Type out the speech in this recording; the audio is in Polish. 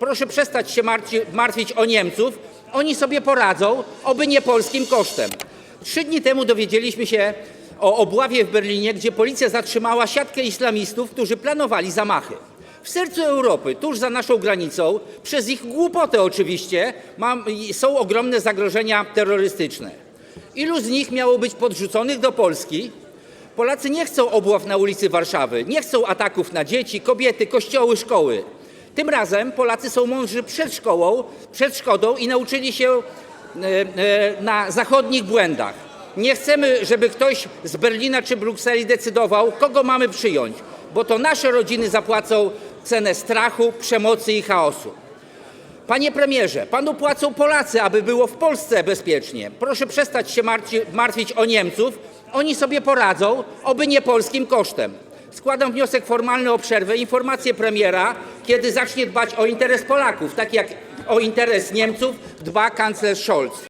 Proszę przestać się martwi, martwić o Niemców. Oni sobie poradzą, oby nie polskim kosztem. Trzy dni temu dowiedzieliśmy się o obławie w Berlinie, gdzie policja zatrzymała siatkę islamistów, którzy planowali zamachy. W sercu Europy, tuż za naszą granicą, przez ich głupotę oczywiście, mam, są ogromne zagrożenia terrorystyczne. Ilu z nich miało być podrzuconych do Polski? Polacy nie chcą obław na ulicy Warszawy, nie chcą ataków na dzieci, kobiety, kościoły, szkoły. Tym razem Polacy są mądrzy przed szkołą, przed szkodą i nauczyli się e, e, na zachodnich błędach. Nie chcemy, żeby ktoś z Berlina czy Brukseli decydował, kogo mamy przyjąć, bo to nasze rodziny zapłacą cenę strachu, przemocy i chaosu. Panie premierze, panu płacą Polacy, aby było w Polsce bezpiecznie. Proszę przestać się martwi, martwić o Niemców. Oni sobie poradzą, oby nie polskim kosztem. Składam wniosek formalny o przerwę. Informację premiera, kiedy zacznie dbać o interes Polaków, tak jak o interes Niemców dba kanclerz Scholz.